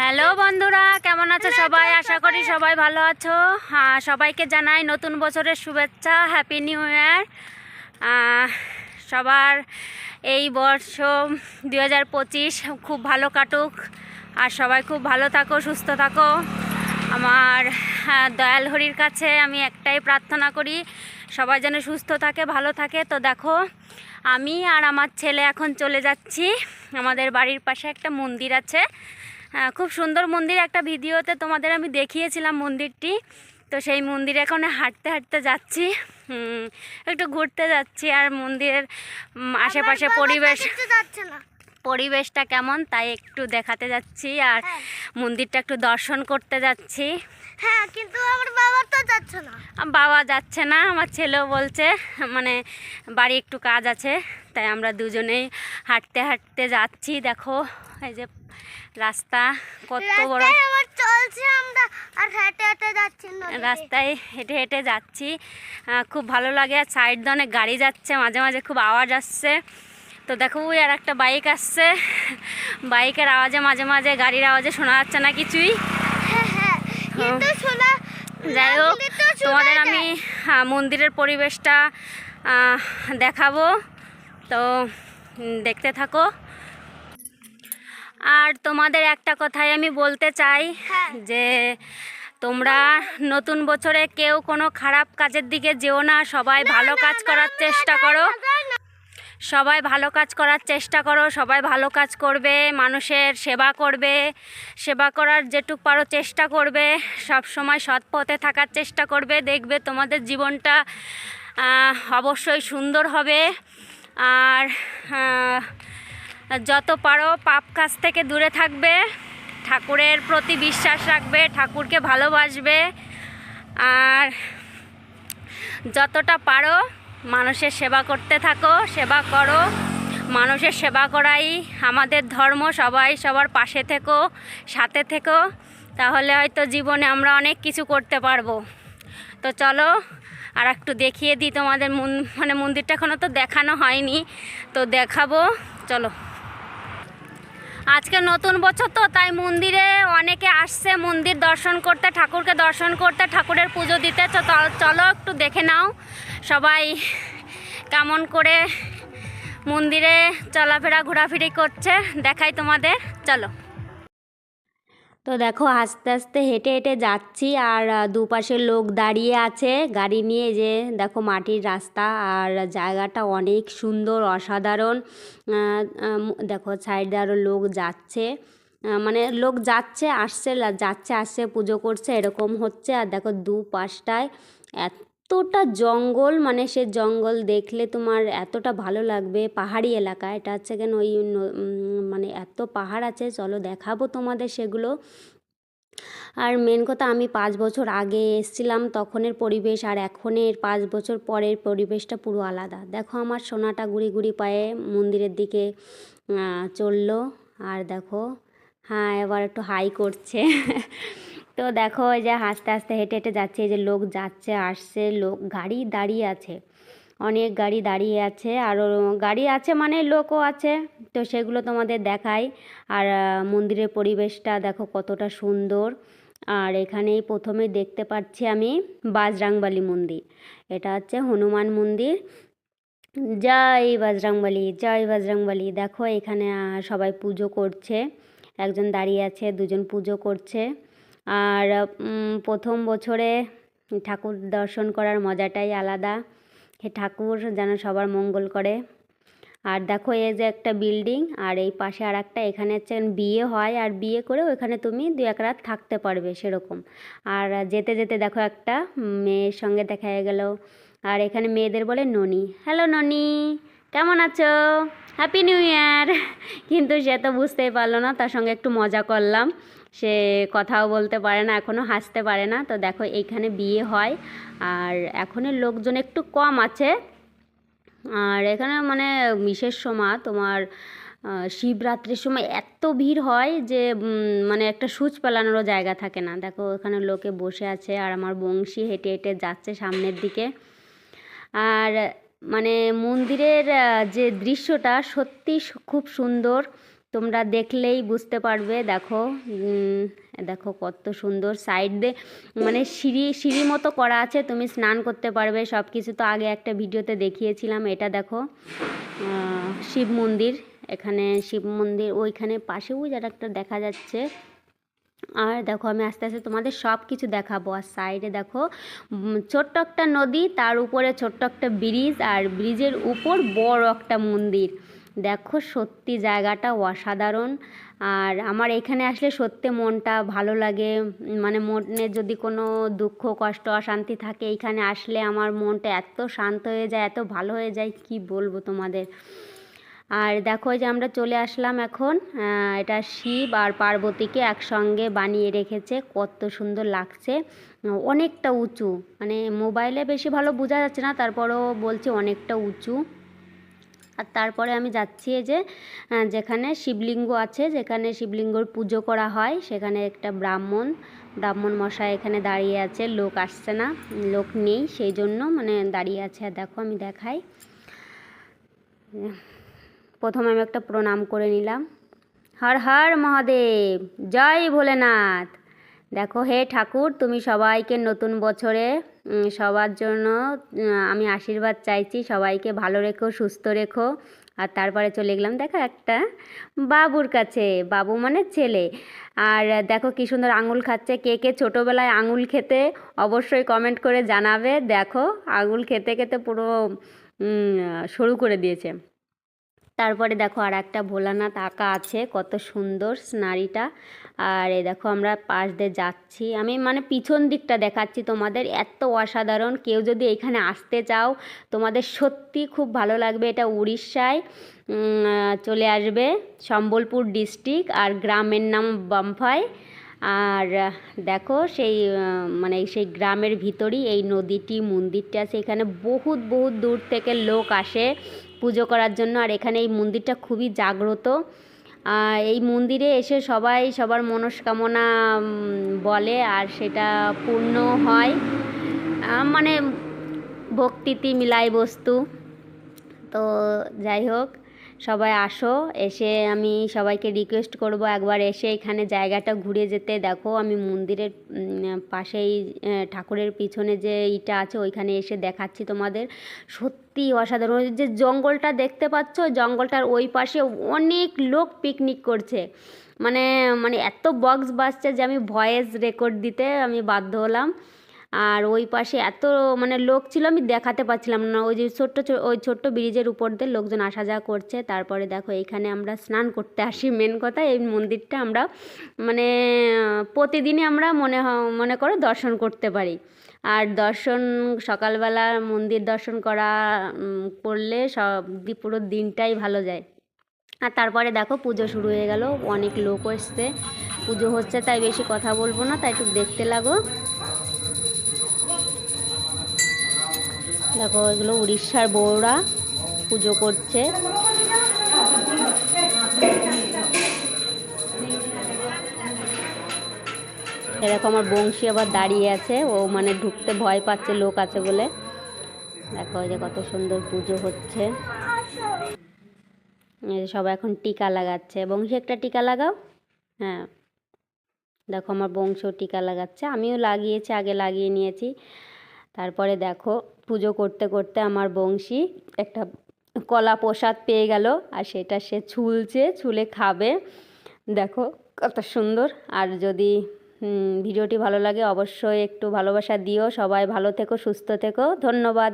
Hello বন্ধুরা কেমন আছো সবাই? আশা করি সবাই ভালো আছো। হ্যাঁ সবাইকে জানাই নতুন বছরের শুভেচ্ছা হ্যাপি নিউ ইয়ার সবার এই বর্ষ দুই হাজার পঁচিশ খুব ভালো কাটুক আর সবাই খুব ভালো থাকো সুস্থ থাকো। আমার হ্যাঁ, দয়াল হরির কাছে আমি একটাই প্রার্থনা করি সবাই যেন সুস্থ থাকে ভালো থাকে। তো দেখো আমি আর আমার ছেলে এখন চলে যাচ্ছি। আমাদের বাড়ির পাশে একটা মন্দির আছে। খুব সুন্দর মন্দির একটা ভিডিওতে তোমাদের আমি দেখিয়েছিলাম মন্দিরটি। তো সেই মন্দিরে এখন হাঁটতে হাঁটতে যাচ্ছি। একটু ঘুরতে যাচ্ছি আর মন্দিরের আশেপাশে পরিবেশ পরিবেশটা কেমন তাই একটু দেখাতে যাচ্ছি আর হ্যাঁ। মন্দিরটা একটু দর্শন করতে যাচ্ছি। হ্যাঁ কিন্তু আমার বাবা তো যাচ্ছে না। বাবা যাচ্ছে না আমার ছেলেও বলছে মানে বাড়ি একটু কাজ আছে তাই আমরা দুজনেই হাঁটতে হাঁটতে যাচ্ছি দেখো। এই যে রাস্তা কত বড়। রাস্তায় চলছে আমরা। আর হেঁটে হেঁটে যাচ্ছি রাস্তায় হেঁটে হেঁটে যাচ্ছি। খুব ভালো লাগে। আর সাইড দিয়ে অনেক গাড়ি যাচ্ছে। মাঝে মাঝে খুব আওয়াজ আসছে। তো দেখো ওই আর একটা বাইক আসছে। বাইকের আওয়াজে মাঝে মাঝে গাড়ির আওয়াজে শোনা যাচ্ছে না কিছুই। হ্যাঁ হ্যাঁ। যাই হোক তোমাদের আমি মন্দিরের পরিবেশটা দেখাবো। তো দেখতে থাকো। আর তোমাদের একটা কথাই আমি বলতে চাই হ্যাঁ। যে তোমরা নতুন বছরে কেউ কোনো খারাপ কাজের দিকে যেও না সবাই ভালো কাজ করার চেষ্টা করো। সবাই ভালো কাজ করার চেষ্টা করো সবাই ভালো কাজ করবে মানুষের সেবা করবে সেবা করার যেটুক পারো চেষ্টা করবে সব সময় সৎ পথে থাকার চেষ্টা করবে দেখবে তোমাদের জীবনটা অবশ্যই সুন্দর হবে। আর যত পারো পাপ কাজ থেকে দূরে থাকবে, ঠাকুরের প্রতি বিশ্বাস রাখবে, ঠাকুরকে ভালোবাসবে। আর যতটা পারো মানুষের সেবা করতে থাকো, সেবা করো। মানুষের সেবা করাই আমাদের ধর্ম, সবাই সবার পাশে থেকো, সাথে থেকো। তাহলে হয়তো জীবনে আমরা অনেক কিছু করতে পারব। তো চলো, আর একটু দেখিয়ে দিই তোমাদের মন- মানে মন্দিরটা এখনও তো দেখানো হয়নি। তো দেখাবো, চলো। আজকে নতুন বছর তো, তাই মন্দিরে অনেকে আসছে, মন্দির দর্শন করতে, ঠাকুরকে দর্শন করতে, ঠাকুরের পুজো দিতে। চলো একটু দেখে নাও সবাই কেমন করে মন্দিরে চলাফেরা, ঘোরাফেরি করছে। দেখাই তোমাদের, চলো। তো দেখো আস্তে আস্তে হেঁটে হেঁটে যাচ্ছি আর দুপাশে লোক দাঁড়িয়ে আছে। গাড়ি নিয়ে যে দেখো মাটির রাস্তা আর জায়গাটা অনেক সুন্দর, অসাধারণ। দেখো সাইডে আরও লোক যাচ্ছে। মানে লোক যাচ্ছে, আসছে যাচ্ছে, আসছে, পুজো করছে, এরকম হচ্ছে। আর দেখো দু পাশটায় এতটা জঙ্গল মানে সে জঙ্গল দেখলে তোমার এতটা ভালো লাগবে। পাহাড়ি এলাকা, এটা হচ্ছে কেন ওই মানে এত পাহাড় আছে, চলো দেখাবো তোমাদের সেগুলো। আর মেন কথা আমি পাঁচ বছর আগে এসেছিলাম, তখনের পরিবেশ, আর এখনের পাঁচ বছর পরের পরিবেশটা পুরো আলাদা। দেখো আমার সোনাটা গুড়ি গুড়ি পায়ে মন্দিরের দিকে চলল। আর দেখো হ্যাঁ এবার একটু হাই করছে। তো দেখো এই যে আস্তে আস্তে হেঁটে হেঁটে যাচ্ছে, এই যে লোক যাচ্ছে, আসছে, লোক, গাড়ি দাঁড়িয়ে আছে। অনেক গাড়ি দাঁড়িয়ে আছে আরও গাড়ি আছে মানে লোকও আছে। তো সেগুলো তোমাদের দেখাই। আর মন্দিরের পরিবেশটা দেখো কতটা সুন্দর। আর এখানেই প্রথমে দেখতে পাচ্ছি আমি বাজরাংবালি মন্দির। এটা হচ্ছে হনুমান মন্দির। জয় বজরংবলী জয় বজরংবলী দেখো এখানে সবাই পুজো করছে। একজন দাঁড়িয়ে আছে, দুজন পুজো করছে। আর প্রথম বছরে ঠাকুর দর্শন করার মজাটাই আলাদা। হে ঠাকুর যেন সবার মঙ্গল করে। আর দেখো এই যে একটা বিল্ডিং, আর এই পাশে আর একটা এখানে হচ্ছে বিয়ে হয়, আর বিয়ে করে ওখানে তুমি দু এক রাত থাকতে পারবে সেরকম। আর যেতে যেতে দেখো একটা মেয়ের সঙ্গে দেখা হয়ে গেল। আর এখানে মেয়েদের বলে ননি। হ্যালো ননি, কেমন আছো? হ্যাপি নিউ ইয়ার কিন্তু সে তো বুঝতেই পারল না, তার সঙ্গে একটু মজা করলাম। সে কথাও বলতে পারে না এখনও হাসতে পারে না। তো দেখো এইখানে বিয়ে হয় আর এখনের লোকজন একটু কম আছে। আর এখানে মানে বিশেষ সময় তোমার শিবরাত্রির সময় এত ভিড় হয় যে মানে একটা সুচ পালানোরও জায়গা থাকে না। দেখো এখানে লোকে বসে আছে আর আমার বংশী হেঁটে হেঁটে যাচ্ছে সামনের দিকে। আর মানে মন্দিরের যে দৃশ্যটা সত্যি খুব সুন্দর। তোমরা দেখলেই বুঝতে পারবে, দেখো দেখো কত সুন্দর সাইড দিয়ে মানে সিঁড়ি সিঁড়ি মতো করা আছে, তুমি স্নান করতে পারবে সব কিছু তো আগে একটা ভিডিওতে দেখিয়েছিলাম, এটা দেখো শিব মন্দির, এখানে শিব মন্দির, ওইখানে পাশেও যেটা একটা দেখা যাচ্ছে, আর দেখো আমি আস্তে আস্তে তোমাদের সব কিছু দেখাবো, আর সাইডে দেখো ছোট্ট একটা নদী, তার উপরে ছোট্ট একটা ব্রিজ আর ব্রিজের উপর বড় একটা মন্দির। দেখো সত্যি জায়গাটা অসাধারণ। আর আমার এখানে আসলে সত্যি মনটা ভালো লাগে। মানে মনে যদি কোনো দুঃখ, কষ্ট, অশান্তি থাকে এইখানে আসলে আমার মনটা এত শান্ত হয়ে যায়, এত ভালো হয়ে যায়, কি বলব তোমাদের? আর দেখো যে আমরা চলে আসলাম এখন এটা শিব আর পার্বতীকে একসঙ্গে বানিয়ে রেখেছে। কত সুন্দর লাগছে। অনেকটা উঁচু। মানে মোবাইলে বেশি ভালো বোঝা যাচ্ছে না, তারপরেও বলছে অনেকটা উঁচু। আর তারপরে আমি যাচ্ছি যে যেখানে শিবলিঙ্গ আছে, যেখানে শিবলিঙ্গর পুজো করা হয়, সেখানে একটা ব্রাহ্মণ ব্রাহ্মণ মশাই এখানে দাঁড়িয়ে আছে, লোক আসছে না, লোক নেই, সেই জন্য মানে দাঁড়িয়ে আছে। আর দেখো আমি দেখাই। প্রথমে আমি একটা প্রণাম করে নিলাম। হর হর মহাদেব, জয় ভোলেনাথ। দেখো হে ঠাকুর, তুমি সবাইকে নতুন বছরে সবার জন্য আমি আশীর্বাদ চাইছি। সবাইকে ভালো রেখো, সুস্থ রেখো। আর তারপরে চলে গেলাম, দেখো একটা বাবুর কাছে। বাবু মানে ছেলে। আর দেখো কি সুন্দর আঙুল খাচ্ছে। কে কে ছোটোবেলায় আঙুল খেতে অবশ্যই কমেন্ট করে জানাবে। দেখো, আঙুল খেতে খেতে পুরো শুরু করে দিয়েছে। তারপরে দেখো আর একটা ভোলানাথ আঁকা আছে, কত সুন্দর স্নারিটা। আর এই দেখো আমরা পাশ দিয়ে যাচ্ছি। আমি মানে পিছন দিকটা দেখাচ্ছি তোমাদের, এত অসাধারণ। কেউ যদি এখানে আসতে চাও, তোমাদের সত্যি খুব ভালো লাগবে। এটা উড়িষ্যায় চলে আসবে সম্বলপুর ডিস্ট্রিক্ট আর গ্রামের নাম বাম্ফাই। আর দেখো সেই মানে সেই গ্রামের ভিতরই এই নদীটি, মন্দিরটা আছে। এখানে বহুত বহুত দূর থেকে লোক আসে। পুজো করার জন্য। আর এখানে এই মন্দিরটা খুবই জাগ্রত। এই মন্দিরে এসে সবাই সবার মনস্কামনা বলে। আর সেটা পূর্ণ হয় মানে ভক্তিতি মিলাই বস্তু। তো যাই হোক সবাই আসো, এসে আমি সবাইকে রিকোয়েস্ট করব একবার এসে এখানে জায়গাটা ঘুরে যেতে। দেখো, আমি মন্দিরের পাশেই ঠাকুরের পিছনে যে ইটা আছে, ওইখানে এসে দেখাচ্ছি তোমাদের। সত্যি অসাধারণ। যে জঙ্গলটা দেখতে পাচ্ছ, জঙ্গলটার ওই পাশে অনেক লোক পিকনিক করছে। মানে মানে এত বক্স বাজছে যে আমি ভয়েস রেকর্ড দিতে আমি বাধ্য হলাম। আর ওই পাশে এত মানে লোক ছিল, আমি দেখাতে পারছিলাম না। ওই যে ছোট্ট ওই ছোট্ট ব্রিজের উপর দিয়ে লোকজন আসা যাওয়া করছে। তারপরে দেখো এখানে আমরা স্নান করতে আসি। মেন কথা এই মন্দিরটা আমরা মানে প্রতিদিনই আমরা মনে মনে করো দর্শন করতে পারি। আর দর্শন, সকালবেলা মন্দির দর্শন করা করলে সব পুরো দিনটাই ভালো যায়। আর তারপরে দেখো পুজো শুরু হয়ে গেল। অনেক লোক এসছে। পুজো হচ্ছে, তাই বেশি কথা বলব না, তাই একটু দেখতে লাগো। দেখো, এগুলো উড়িষ্যার বউরা পুজো করছে। এরকম আমার বংশী আবার দাঁড়িয়ে আছে, ও মানে ঢুকতে ভয় পাচ্ছে, লোক আছে বলে। দেখো যে কত সুন্দর পুজো হচ্ছে। সবাই এখন টিকা লাগাচ্ছে। বংশী, একটা টিকা লাগাও। হ্যাঁ। দেখো আমার বংশ টিকা লাগাচ্ছে। আমিও লাগিয়েছি, আগে লাগিয়ে নিয়েছি। তারপরে দেখো পুজো করতে করতে আমার বংশী একটা কলা প্রসাদ পেয়ে গেল আর সেটা সে ছুলছে, ছুলে খাবে। দেখো কত সুন্দর। আর যদি ভিডিওটি ভালো লাগে অবশ্যই একটু ভালোবাসা দিও। সবাই ভালো থেকো, সুস্থ থেকো। ধন্যবাদ।